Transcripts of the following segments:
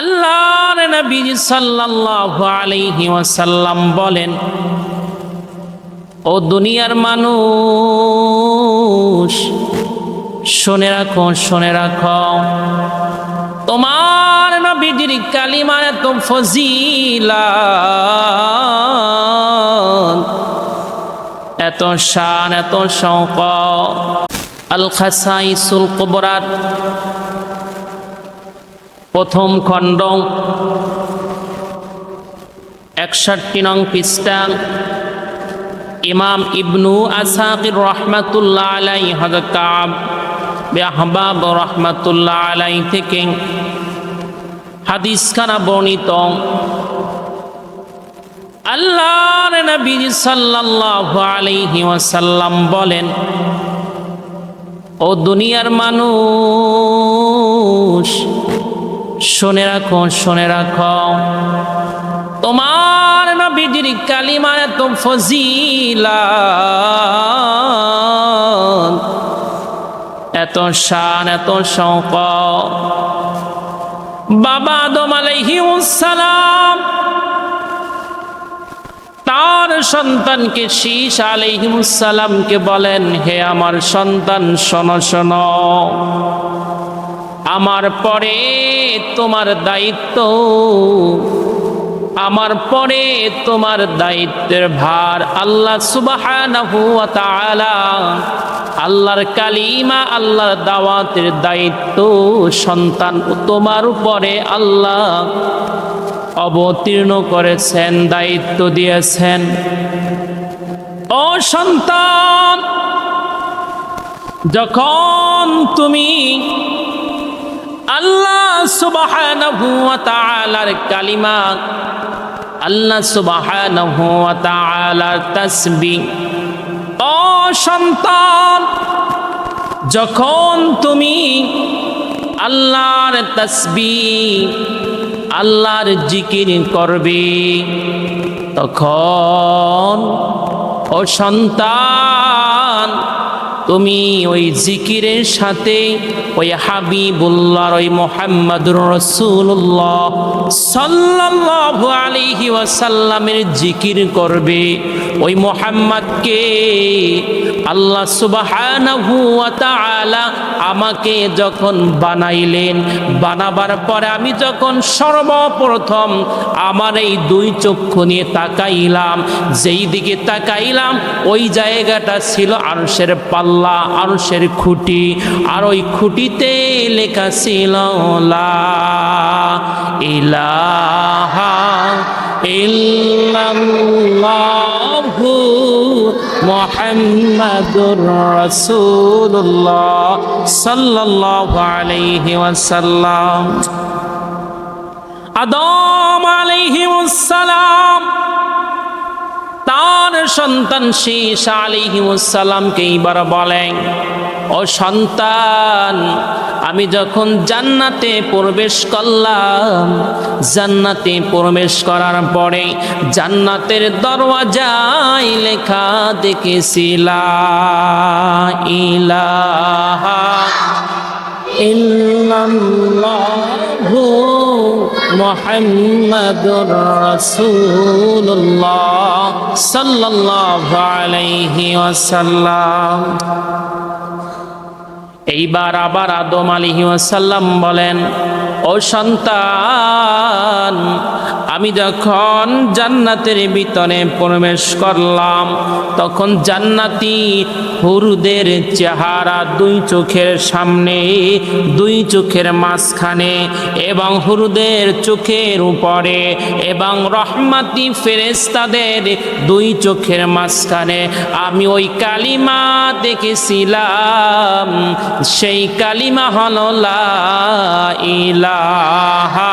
আল্লাহর নবী সাল্লাল্লাহু আলাইহি ওয়াসাল্লাম বলেন, ও দুনিয়ার মানুষ, শুনে রাখো শুনে রাখো। তোমার নবীজির কালিমার এত ফজিলা এত শান, এত শৌক আল খাসাইসুল কুবরাত প্রথম খণ্ড। একষট্টি নং পৃষ্ঠা। ইমাম ইবনু আসাকির রহমাতুল্লাহ আলাই হজরত আহবাব রহমাতুল্লাহ আলাই থেকে হাদিস খানা বর্ণিত। আল্লাহর নবী সাল্লাল্লাহু আলাইহি ওয়াসাল্লাম বলেন, ও দুনিয়ার মানুষ শুনে রাখো শুনে রাখো। তোমার নবীজির কালিমার এত ফজিলা এত শান, এত শৌক বাবা আলাইহিমুসালাম তার সন্তানকে শীষ আলাইহিমুসালামকে বলেন, হে আমার সন্তান, শোনো শোনো। আমার পরে তোমার দায়িত্ব। আমার পরে তোমার দায়িত্বের ভার আল্লাহ ওয়া আল্লাহর কালিমা, আল্লাহর দাওয়াতের দায়িত্ব সন্তান তোমার উপরে আল্লাহ অবতীর্ণ করেছেন, দায়িত্ব দিয়েছেন। ও সন্তান, যখন তুমি আল্লাহ সুবহানাহু ওয়া কালিমা, আল্লাহ সুবহানাহু ওয়া তাআলার তাসবিহ ও যখন তুমি আল্লাহর তাসবিহ আল্লাহর জিকির করবে, তখন ও সন্তান তুমি ওই জিকিরের সাথে ওই হাবিবুল্লাহর ওই মোহাম্মদুর রসুল্লাহ সাল্লাহ আলিহি ওয়াসাল্লামের জিকির করবে। ওই মোহাম্মদকে আল্লাহ সুবহানাহু আমাকে যখন বানাইলেন, বানাবার পরে আমি যখন সর্বপ্রথম আমার এই দুই চক্ষু নিয়ে তাকাইলাম, যেই দিকে তাকাইলাম, ওই জায়গাটা ছিল আরশের পাল্লা, আরশের খুঁটি, আর ওই খুঁটিতে লেখা ছিল, লা ইলাহা ইল্লাল্লাহু। মুহাম্মাদুর রাসূলুল্লাহ সাল্লাল্লাহু আলাইহি ওয়াসাল্লাম। আদম আলাইহিমুস সালাম তার সন্তান শীষ আলিহিমুসালামকে এইবার বলেন, ও সন্তান আমি যখন জান্নাতে প্রবেশ করলাম, জান্নাতে প্রবেশ করার পরে জান্নাতের দরওয়াজায় লেখা দেখেছিলাম ইলাহা ইল্লাল্লাহু মুহাম্মাদুর সাল্লাল্লাহু আলাইহি ওয়াসাল্লাম। এইবার আবার আদম আলিহাসাল্লাম বলেন ও সন্তান আমি যখন জান্নাতের ভিতরে প্রবেশ করলাম, তখন জান্নাতি হুরুদের চেহারা দুই চোখের সামনে, দুই চোখের মাঝখানে এবং হুরুদের চোখের উপরে এবং রহমাতি ফেরেস্তাদের দুই চোখের মাঝখানে আমি ওই কালিমা দেখেছিলাম। সেই কালিমা হল ইলাহা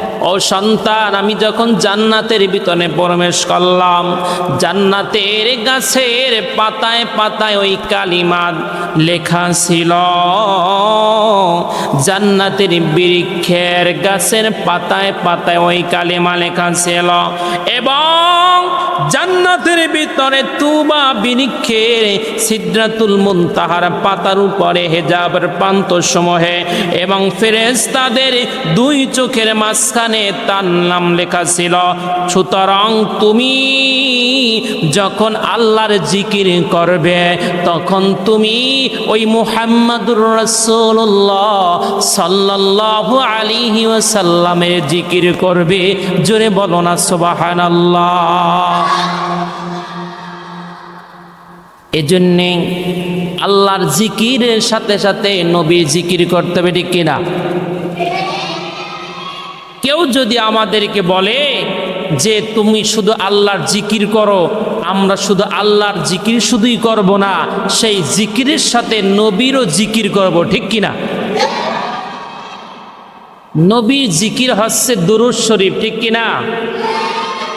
ও সন্তান, আমি যখন জান্নাতের ভিতরে প্রবেশ করলাম, জান্নাতের গাছের পাতায় পাতায় ওই কালিমা লেখা ছিল, জান্নাতের বৃক্ষের গাছের পাতায় পাতায় ওই কালিমা লেখা ছিল এবং জান্নাতের ভিতরে তুবা বৃক্ষের সিদ্রাতুল মুনতাহার পাতার উপরে হেজাবের প্রান্ত সমূহে এবং ফেরেশতাদের দুই চোখের মাঝখানে তার নাম লেখা ছিল, সুতরাং তুমি যখন আল্লাহর জিকির করবে, তখন তুমি ওই মুহাম্মাদুর রাসূলুল্লাহ সাল্লাল্লাহু আলাইহি ওয়াসাল্লামের জিকির করবে। জোরে বলো না, সুবহানাল্লাহ। এজন্যে আল্লাহর জিকিরের সাথে সাথে নবীর জিকির করতে হবে, ঠিক কিনা? কেউ যদি আমাদেরকে বলে যে তুমি শুধু আল্লাহর জিকির করো, আমরা শুধু আল্লাহর জিকির শুধুই করব না, সেই জিকিরের সাথে নবীরও জিকির করব, ঠিক কিনা? নবীর জিকির হচ্ছে দুরুজ শরীফ, ঠিক কিনা?